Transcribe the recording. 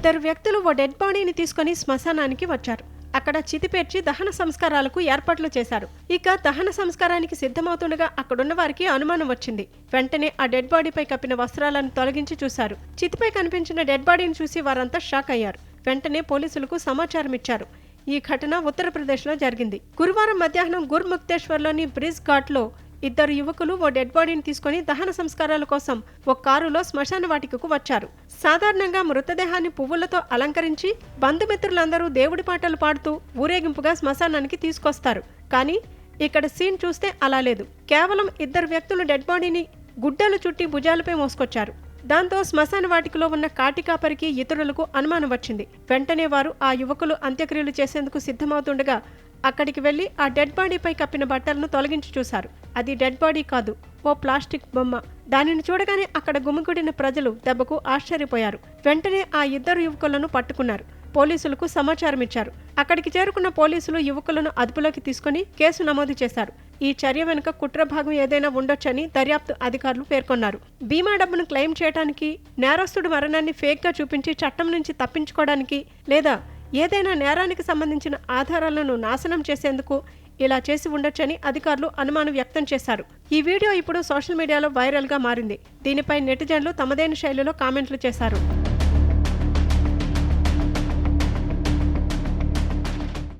ఇద్దరు వ్యక్తులు ఓ డెడ్ బాడీని తీసుకొని శ్మశానానికి వచ్చారు. అక్కడ చితిపేర్చి దహన సంస్కారాలకు ఏర్పాట్లు చేశారు. ఇక దహన సంస్కారానికి సిద్ధమవుతుండగా అక్కడున్న వారికి అనుమానం వచ్చింది. వెంటనే ఆ డెడ్ బాడీపై కప్పిన వస్త్రాలను తొలగించి చూశారు. చితిపై కనిపించిన డెడ్ బాడీని చూసి వారంతా షాక్ అయ్యారు. వెంటనే పోలీసులకు సమాచారం ఇచ్చారు. ఈ ఘటన ఉత్తరప్రదేశ్లో జరిగింది. గురువారం మధ్యాహ్నం గుర్ముక్తేశ్వర్లోని బ్రిజ్ ఘాట్లో ఇద్దరు యువకులు ఓ డెడ్ బాడీని తీసుకొని దహన సంస్కారాల కోసం ఓ కారులో శ్మశాన వాటికకు వచ్చారు. సాధారణంగా మృతదేహాన్ని పువ్వులతో అలంకరించి బంధుమిత్రులందరూ దేవుడి పాటలు పాడుతూ ఊరేగింపుగా శ్మశానానికి తీసుకొస్తారు. కానీ ఇక్కడ సీన్ చూస్తే అలా లేదు. కేవలం ఇద్దరు వ్యక్తులు డెడ్ బాడీని గుడ్డలు చుట్టి భుజాలపై మోసుకొచ్చారు. దాంతో శ్మశాన వాటికలో ఉన్న కాటికాపరికి ఇతరులకు అనుమానం వచ్చింది. వెంటనే వారు ఆ యువకులు అంత్యక్రియలు చేసేందుకు సిద్ధమవుతుండగా అక్కడికి వెళ్ళి ఆ డెడ్ బాడీపై కప్పిన బట్టలను తొలగించి చూశారు. అది డెడ్ బాడీ కాదు. ఓ ప్లాస్టిక్ బొమ్మ. దానిని చూడగానే అక్కడ గుమిగూడిన ప్రజలు దెబ్బకు ఆశ్చర్యపోయారు. వెంటనే ఆ ఇద్దరు యువకులను పట్టుకున్నారు. పోలీసులకు సమాచారం ఇచ్చారు. అక్కడికి చేరుకున్న పోలీసులు యువకులను అదుపులోకి తీసుకుని కేసు నమోదు చేశారు. ఈ చర్య వెనుక కుట్ర భాగం ఏదైనా ఉండొచ్చని దర్యాప్తు అధికారులు పేర్కొన్నారు. బీమా డబ్బును క్లెయిమ్ చేయడానికి నేరస్తుడు మరణాన్ని ఫేక్గా చూపించి చట్టం నుంచి తప్పించుకోవడానికి లేదా ఏదైనా నేరానికి సంబంధించిన ఆధారాలను నాశనం చేసేందుకు ఇలా చేసి ఉండొచ్చని అధికారులు అనుమానం వ్యక్తం చేశారు. ఈ వీడియో ఇప్పుడు సోషల్ మీడియాలో వైరల్గా మారింది. దీనిపై నెటిజన్లు తమదైన శైలిలో కామెంట్లు చేశారు.